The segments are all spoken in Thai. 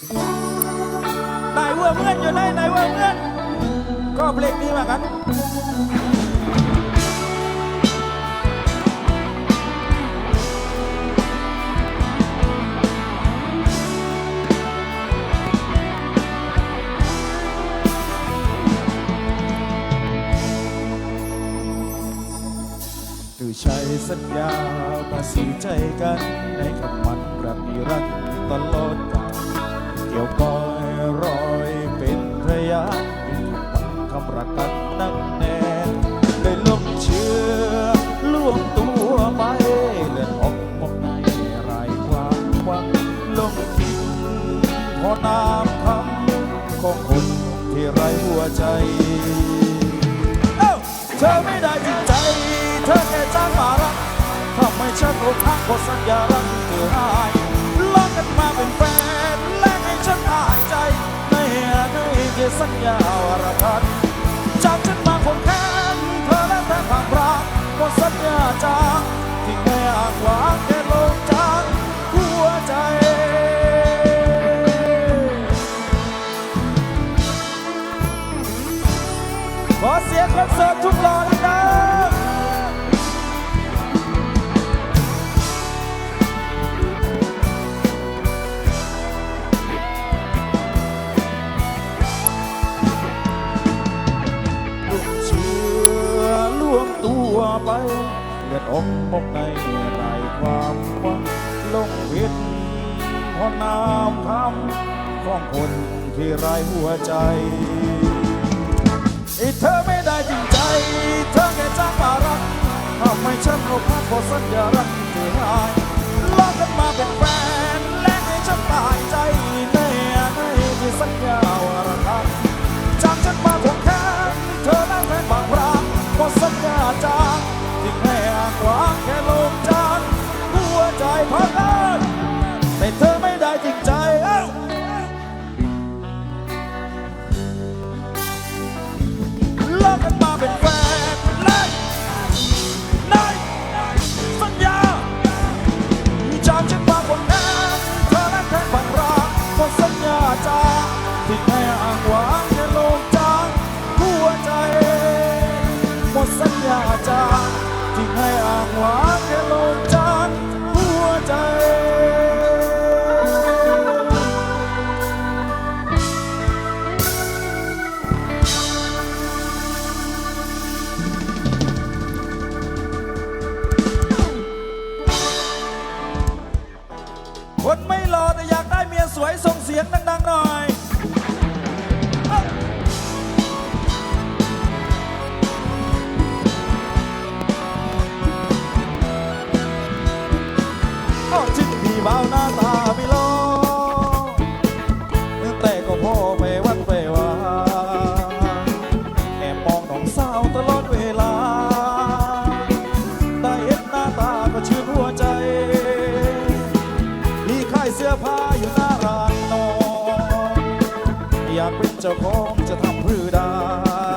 นายเว่าเพื่อนอยู่ไหนนายเว่าเพื่อนก็เพลงนี้มากันคือใช้สัญญามาสื่ใจกันในคำมันรักนิรันดร์ตลอดกาล เกี่ยวก้อยรอยเป็นพยานคำรักกันนักแน่ได้ลงเชื่อล่วงตัวไปเลือออกมองในรายความหวังลงทิ้งพอน้ำคำของคนที่ไร้หัวใจเอ้าเธอไม่ได้จริงใจ เธอแค่จ้างมารักทำให้ฉันอกหักเพราะสัญญารักเธอหายลอกกันมาเป็นแฟน สัญญาวรพันจากฉันมาคนแค้นเธอและแฟนผ่ามรักหมดสัญญาจางที่แค่อ้างหวางแค่ลงจางหัวใจขอเสียงคอนเสิร์ตทุกหล่อดัง ไปเลือดอกมกในไรความหวังลงวิตเพราะน้ำคำของคนที่ไรหัวใจอ้เธอไม่ได้จริงใจ เธอแค่จ้างมารักทำให้ฉันอกหักพราะสัญญารักที่หายลอกกันมาเป็นแฟน และให้ฉันตายใจในในที่สัญญา จางที่แค่อ้างวางแค่ลมจานหัวใจพัง จ้าของจะทำเพื่อได้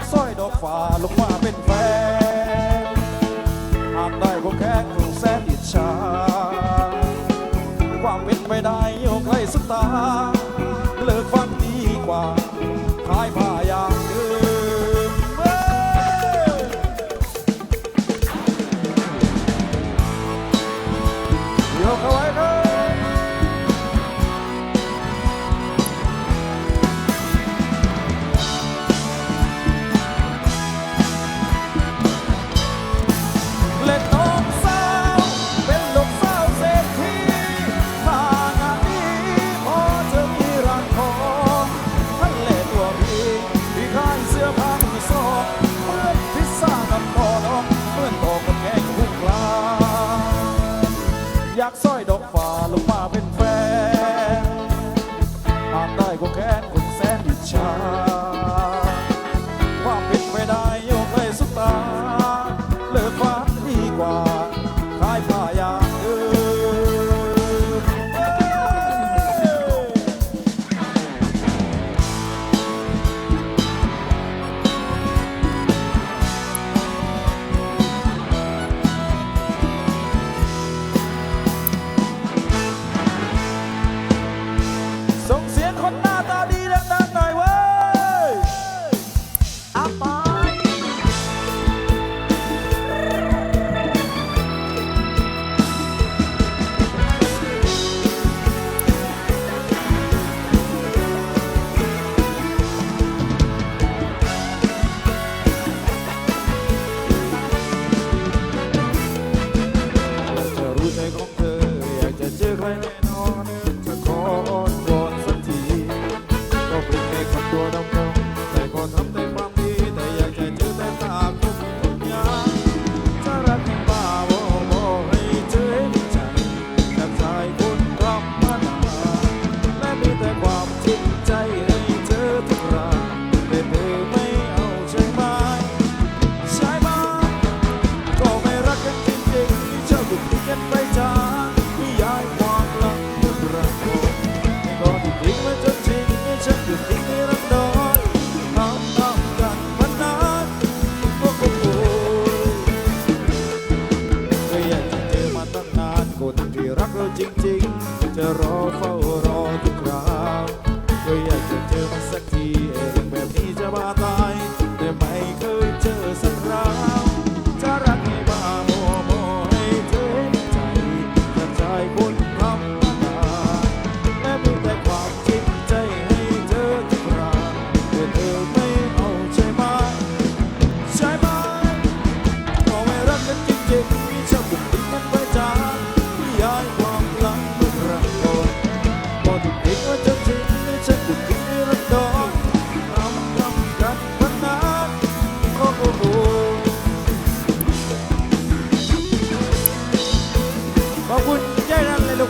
กสร้อยดอกฟ้าลงมาเป็นแฟ สร้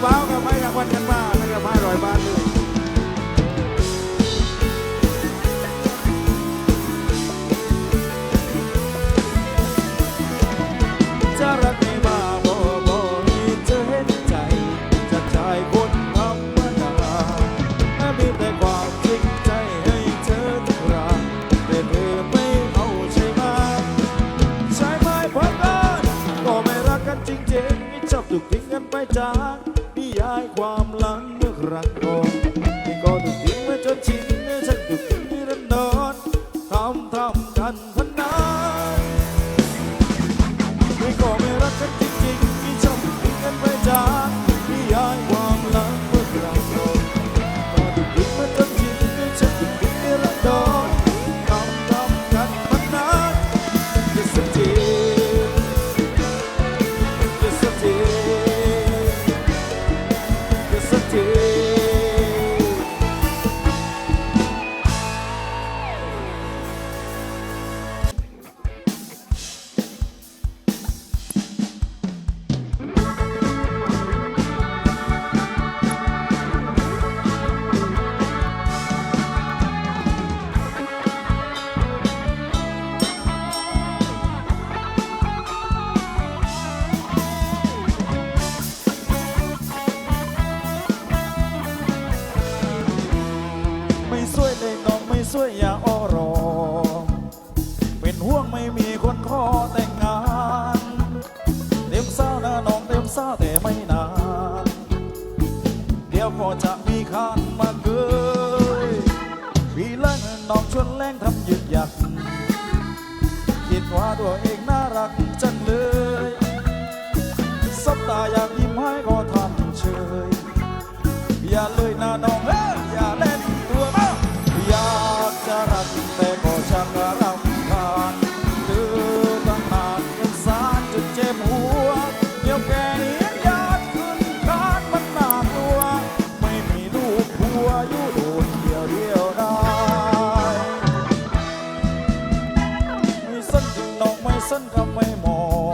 เบ้ากับไม้กับวันกันมาไม่ก็บมาลอยบ้าทเลยจะรัก ฉันพนันไม่ก็ไม่รักฉันจริงๆที่ชอบทิ้งกันไปจาก สวยอย่าอ้อรอ เป็นห่วงไม่มีคนขอแต่งงาน เต็มเศร้านะน้องเต็มเศร้าแต่ไม่นาน เดี๋ยวก็จะมีคานมาเกยปีละน้องชวนแรงทำหยุดหยักคิดว่าตัวเองน่ารักจังเลย สบตาอย่างยิ้ nunca me mor.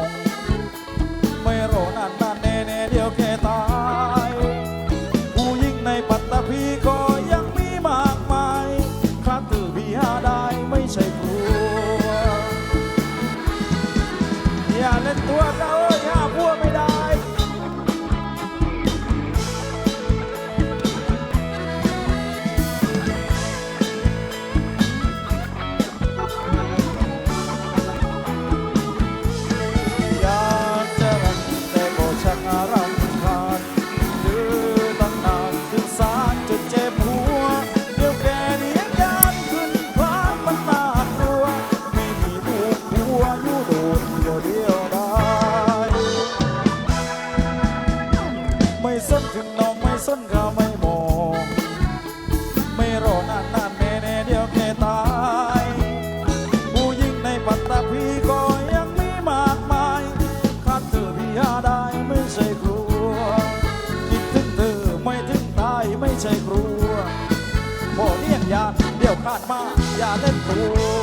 Oh.